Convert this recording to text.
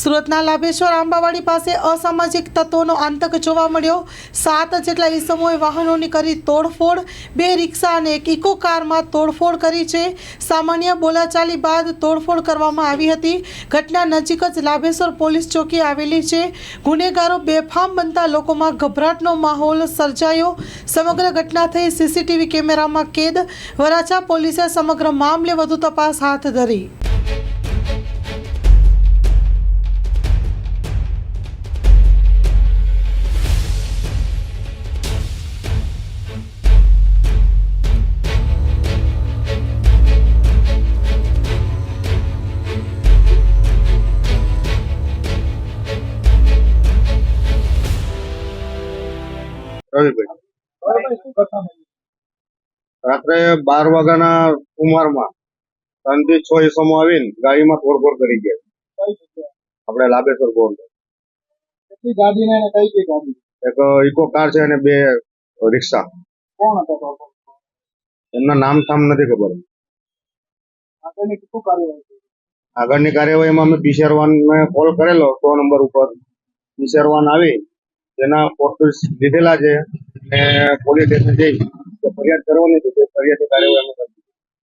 સુરતના લાભેશ્વર આંબાવાડી પાસે અસામાજિક તત્વોનો આતંક જોવા મળ્યો. સાત જેટલા ઈસમોએ વાહનોની કરી તોડફોડ. બે રિક્ષા અને એક ઇકો કારમાં તોડફોડ કરી છે. સામાન્ય બોલાચાલી બાદ તોડફોડ કરવામાં આવી હતી. ઘટના નજીક જ લાભેશ્વર પોલીસ ચોકી આવેલી છે. ગુનેગારો બેફામ બનતા લોકોમાં ગભરાટનો માહોલ સર્જાયો. સમગ્ર ઘટના થઈ સીસીટીવી કેમેરામાં કેદ. વરાછા પોલીસે સમગ્ર મામલે વધુ તપાસ હાથ ધરી. રવિભાઈ રાત્રે બાર વાગ્યાના સુમારમાં ત્રણથી છ ઈસમો આવીને ગાડીમાં તોડફોડ કરી ગયા. આપણે લાભેશ્વર ગાડી? એક ઇકો કાર છે અને બે રિક્ષા. એમના નામ થામ નથી ખબર. આગળની કાર્યવાહીમાં અમે પીસીઆર વાન કોલ કરેલો સો નંબર ઉપર. પીસીઆર વાન આવી તેના ફોટોસ લીધેલા છે અને પોલીસ સ્ટેશન જઈ ફરિયાદ કરવાની છે તે ફરિયાદની કાર્યવાહી.